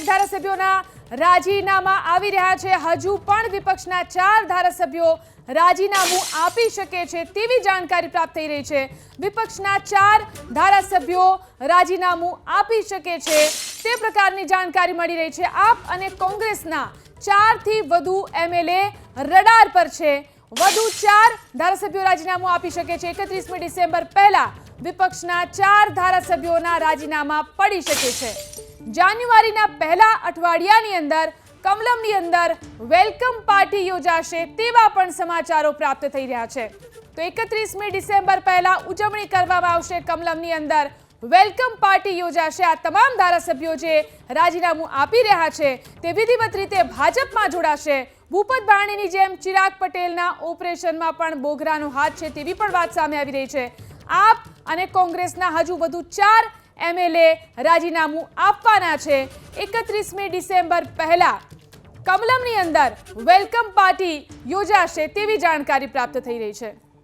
એક ધારાસભ્યોના રાજીનામા આવી રહ્યા છે. હજુ પણ વિપક્ષના ચાર ધારાસભ્યો રાજીનામું આપી શકે છે તેવી જાણકારી પ્રાપ્ત થઈ રહી છે. વિપક્ષના ચાર ધારાસભ્યો રાજીનામું આપી શકે છે તે પ્રકારની જાણકારી મળી રહી છે. આપ અને કોંગ્રેસના ચારથી વધુ એમએલએ રડાર પર છે. વધુ ચાર ધારાસભ્યો રાજીનામું આપી શકે છે. એકત્રીસમી ડિસેમ્બર પહેલા વિપક્ષના ચાર ધારાસભ્યોના રાજીનામા પડી શકે છે. જાન્યુઆરીના પહેલા અઠવાડિયાની અંદર, કમલમની અંદર વેલકમ પાર્ટી યોજાશે તેવા પણ સમાચારો પ્રાપ્ત થઈ રહ્યા છે. તો એકત્રીસમી ડિસેમ્બર પહેલા ઉજવણી કરવામાં આવશે કમલમની અંદર. વેલકમ પાર્ટી યોજાશે. આ તમામ ધારાસભ્યો જે રાજીનામું આપી રહ્યા છે તે વિધિવત રીતે ભાજપમાં જોડાશે. ભૂપત ભાણીની જેમ ચિરાગ પટેલના ઓપરેશનમાં પણ બોઘરાનો હાથ છે તેવી પણ વાત સામે આવી રહી છે. આપ અને કોંગ્રેસના હજુ વધુ ચાર એમએલએ રાજીનામું આપવાના છે. એકત્રીસમી ડિસેમ્બર પહેલા કમલમની અંદર વેલકમ પાર્ટી યોજાશે તેવી જાણકારી પ્રાપ્ત થઈ રહી છે.